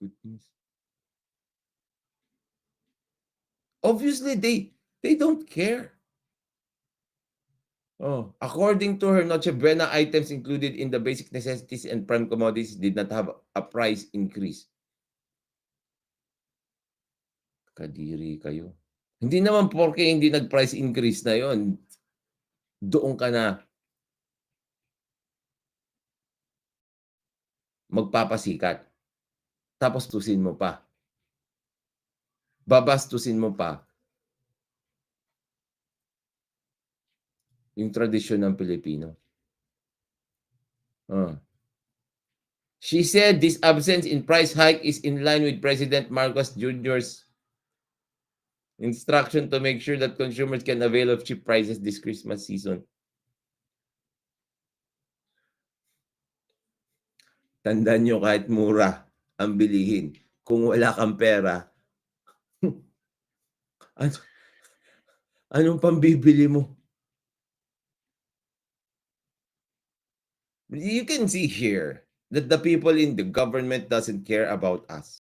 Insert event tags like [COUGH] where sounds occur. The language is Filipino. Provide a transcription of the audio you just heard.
goodness. Obviously, they they don't care. Oh, according to her, Noche Buena items included in the basic necessities and prime commodities did not have a price increase. Kadiri kayo. Hindi naman porke hindi nag-price increase na yon, doon ka na magpapasikat. Tapos tusin mo pa. Babastusin mo pa. Yung tradisyon ng Pilipino. Ah. She said this absence in price hike is in line with President Marcos Jr.'s instruction to make sure that consumers can avail of cheap prices this Christmas season. Tandaan nyo kahit mura ang bilihin. Kung wala kang pera, [LAUGHS] ano, anong pambibili mo? You can see here that the people in the government doesn't care about us.